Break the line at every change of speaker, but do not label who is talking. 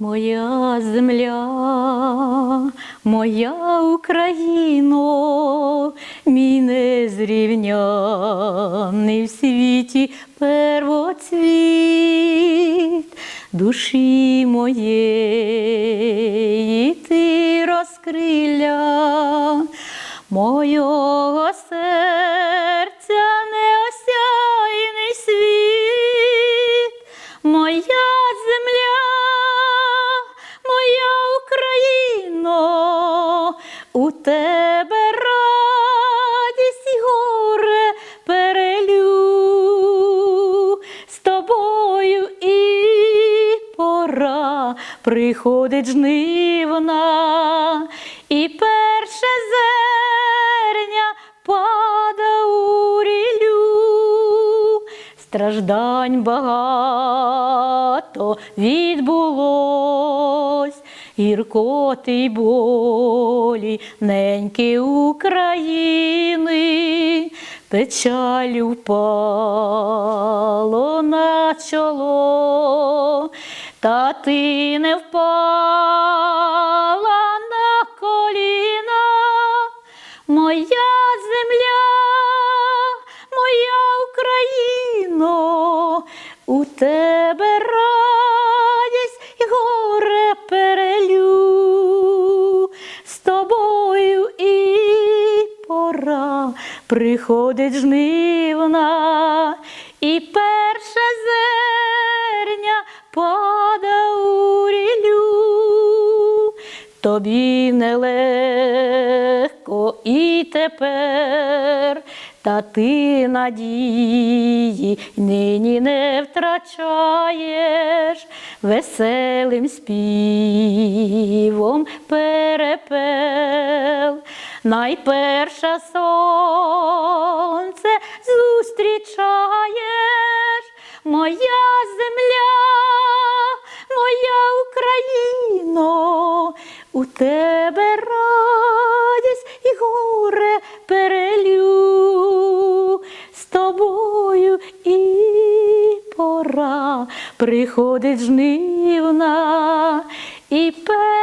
Моя земля, моя Україно, мій незрівняний в світі первоцвіт. Душі моєї ти розкриля, мого серця тебе радість і горе перелю, з тобою і пора приходить жнивна, і перше зерня пада у рілю, страждань багато відбулось, гіркоти й болі неньки України, печалю впало на чоло, та ти не впала на коліна, моя земля, моя Україно, у тебе пора приходить жнивна, і перше зерня пада у рілю. Тобі нелегко і тепер, та ти надії нині не втрачаєш, веселим співом перепел. Найперше сонце зустрічаєш, моя земля, моя Україно, у тебе радість і горе перелю, з тобою і пора. Приходить жнивна, і зерня